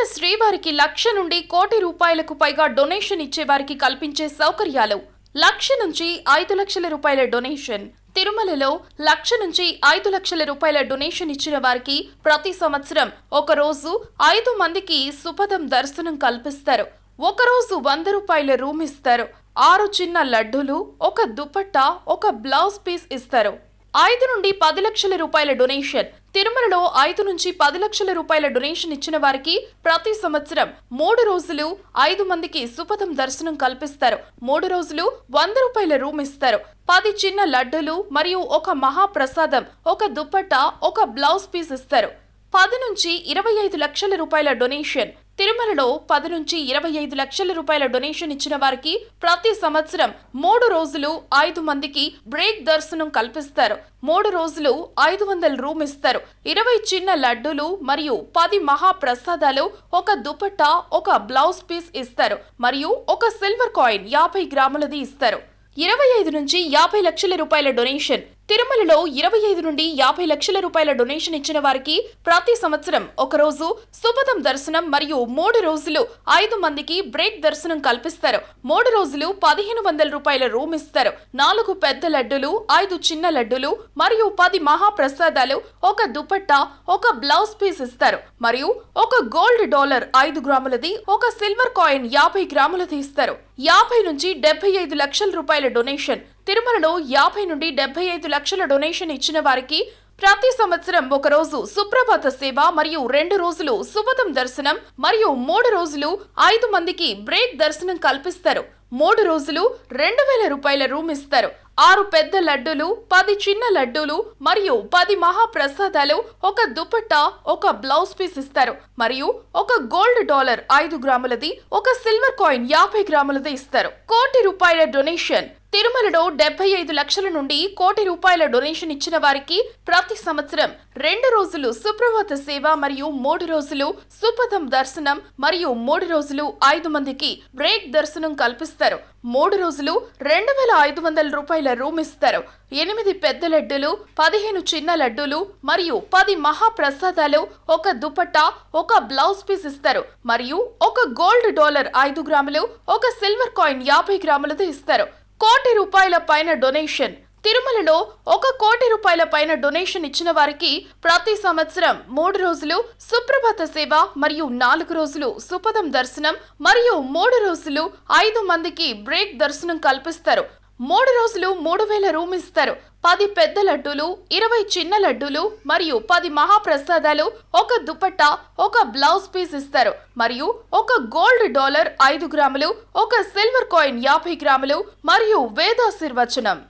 తిరుమల శ్రీవారికి లక్ష నుండి కోటి రూపాయలకు పైగా డొనేషన్ ఇచ్చేవారికి కల్పించే సౌకర్యాలు. లక్ష నుంచి ఐదు లక్షల రూపాయల డొనేషన్. తిరుమలలో లక్ష నుంచి ఐదు లక్షల రూపాయల డొనేషన్ ఇచ్చిన వారికి ప్రతి సంవత్సరం ఒక రోజు ఐదు మందికి సుపదం దర్శనం కల్పిస్తారు. ఒకరోజు వంద రూపాయల రూమ్ ఇస్తారు. ఆరు చిన్న లడ్డూలు ఒక దుపట్టా ఒక బ్లౌజ్ పీస్ ఇస్తారు. ఐదు నుండి పది లక్షల రూపాయల డొనేషన్. తిరుమలలో ఐదు నుంచి పది లక్షల రూపాయల డొనేషన్ ఇచ్చిన వారికి ప్రతి సంవత్సరం మూడు రోజులు ఐదు మందికి సుపథం దర్శనం కల్పిస్తారు. మూడు రోజులు వంద రూపాయల రూమ్ ఇస్తారు. పది చిన్న లడ్డూలు మరియు ఒక మహాప్రసాదం ఒక దుప్పట్ట ఒక బ్లౌజ్ పీస్ ఇస్తారు. పది నుంచి ఇరవై ఐదు లక్షల రూపాయల డొనేషన్. తిరుమలలో పది నుంచి ఇరవై ఐదు లక్షల రూపాయల డొనేషన్ ఇచ్చిన వారికి ప్రతి సంవత్సరం మూడు రోజులు ఐదు మందికి బ్రేక్ దర్శనం కల్పిస్తారు. మూడు రోజులు ఐదు వందల రూమ్ ఇస్తారు. ఇరవై చిన్న లడ్డూలు మరియు పది మహాప్రసాదాలు ఒక దుపట్టా ఒక బ్లౌజ్ పీస్ ఇస్తారు మరియు ఒక సిల్వర్ కాయిన్ యాభై గ్రాములది ఇస్తారు. ఇరవై ఐదు నుంచి యాభై లక్షల రూపాయల డొనేషన్ తిరుమలలో ఇరవై ఐదు నుండి యాభై లక్షల రూపాయల డొనేషన్ ఇచ్చిన వారికి ప్రతి సంవత్సరం ఒక రోజు సుపథం దర్శనం మరియు మూడు రోజులు ఐదు మందికి బ్రేక్ దర్శనం కల్పిస్తారు. మూడు రోజులు పదిహేను వందల రూపాయల రూమ్ ఇస్తారు. నాలుగు పెద్ద లడ్డులు ఐదు చిన్న లడ్డులు మరియు పది మహాప్రసాదాలు ఒక దుపట్టా ఒక బ్లౌజ్ పీస్ ఇస్తారు. మరియు ఒక గోల్డ్ డాలర్ ఐదు గ్రాములది ఒక సిల్వర్ కాయిన్ యాభై గ్రాములది ఇస్తారు. యాభై నుంచి డెబ్బై ఐదు లక్షల రూపాయల డొనేషన్ తిరుమలలో యాభై నుండి డెబ్బై ఐదు లక్షల డొనేషన్ ఇచ్చిన వారికి ప్రతి సంవత్సరం ఒక రోజు సుప్రభాత సేవ మరియు రెండు రోజులు సుపథం దర్శనం మరియు మూడు రోజులు ఐదు మందికి బ్రేక్ దర్శనం కల్పిస్తారు. మూడు రోజులు రెండు వేల రూపాయల రూమ్ ఇస్తారు. ఆరు పెద్ద లడ్డూలు పది చిన్న లడ్డూలు మరియు పది మహాప్రసాదాలు ఒక దుపట్టా ఒక బ్లౌజ్ పీస్ ఇస్తారు. మరియు ఒక గోల్డ్ డాలర్ ఐదు గ్రాములది ఒక సిల్వర్ కాయిన్ యాభై గ్రాములది ఇస్తారు. కోటి రూపాయల డొనేషన్ తిరుమలలో డెబ్బై ఐదు లక్షల నుండి కోటి రూపాయల డొనేషన్ ఇచ్చిన వారికి ప్రతి సంవత్సరం రెండు రోజులు సుప్రభాత సేవ మరియు మూడు రోజులు సుపథం దర్శనం మరియు మూడు రోజులు ఐదు మందికి బ్రేక్ దర్శనం కల్పిస్తారు. మూడు రోజులు రెండు వేల ఐదు వందల రూపాయల రూమ్ ఇస్తారు. ఎనిమిది పెద్ద లడ్డూలు పదిహేను చిన్న లడ్డూలు మరియు పది మహాప్రసాదాలు ఒక దుపట్టా ఒక బ్లౌజ్ పీస్ ఇస్తారు. మరియు ఒక గోల్డ్ డాలర్ ఐదు గ్రాములు ఒక సిల్వర్ కాయిన్ యాభై గ్రాములతో ఇస్తారు. కోటి రూపాయల పైన డొనేషన్. తిరుమలలో ఒక కోటి రూపాయల పైన డొనేషన్ ఇచ్చిన వారికి ప్రతి సంవత్సరం మూడు రోజులు సుప్రభాత సేవ మరియు నాలుగు రోజులు సుపదం దర్శనం మరియు మూడు రోజులు ఐదు మందికి బ్రేక్ దర్శనం కల్పిస్తారు. మూడు రోజులు మూడు వేల రూమ్ ఇస్తారు. పది పెద్ద లడ్డూలు ఇరవై చిన్న లడ్డూలు మరియు పది మహాప్రసాదాలు ఒక దుపట్టా ఒక బ్లౌజ్ పీస్ ఇస్తారు. మరియు ఒక గోల్డ్ డాలర్ ఐదు గ్రాములు ఒక సిల్వర్ కాయిన్ యాభై గ్రాములు మరియు వేదాశీర్వచనం